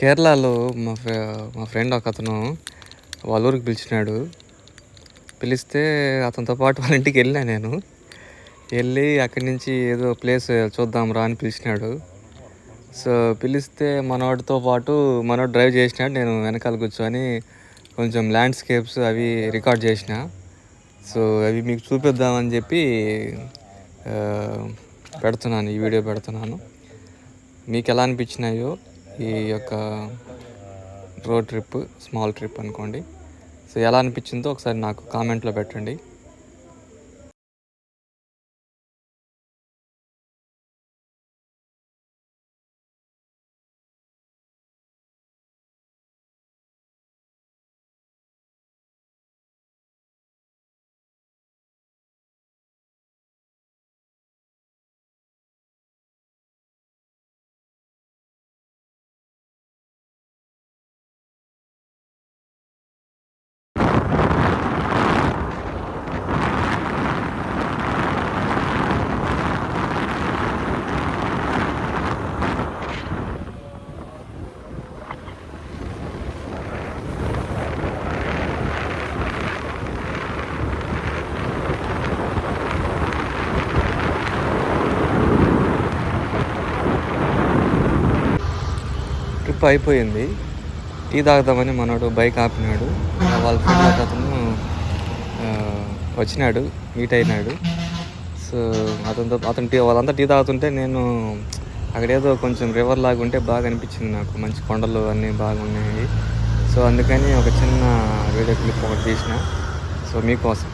కేరళలో మా ఫ్రె మా ఫ్రెండ్ ఒక అతను వాళ్ళ ఊరికి పిలిచినాడు. పిలిస్తే అతనితో పాటు వాళ్ళ ఇంటికి వెళ్ళినా నేను. వెళ్ళి అక్కడి నుంచి ఏదో ప్లేస్ చూద్దాం రా అని పిలిచినాడు. సో పిలిస్తే మనోడితో పాటు మనోడు డ్రైవ్ చేసినాడు. నేను వెనకాల కూర్చొని కొంచెం ల్యాండ్స్కేప్స్ అవి రికార్డ్ చేసిన. సో అవి మీకు చూపిద్దామని చెప్పి పెడుతున్నాను. ఈ వీడియో పెడుతున్నాను. మీకు ఎలా అనిపించినాయో ఈ యొక్క రోడ్ ట్రిప్ స్మాల్ ట్రిప్ అనుకోండి. సో ఎలా అనిపించిందో ఒకసారి నాకు కామెంట్లో పెట్టండి. ట్రిప్ అయిపోయింది. టీ తాగుదామని మనోడు బైక్ ఆపినాడు. వాళ్ళ ఫ్రెండ్ అతను వచ్చినాడు మీట్ అయినాడు. సో అతనితో అతను టీ వాళ్ళంతా టీ తాగుతుంటే నేను అక్కడేదో కొంచెం రివర్ లాగా ఉంటే బాగా అనిపించింది నాకు. మంచి కొండలు అన్నీ బాగున్నాయి. సో అందుకని ఒక చిన్న వీడియో క్లిప్ ఒకటి తీసిన. సో మీకోసం.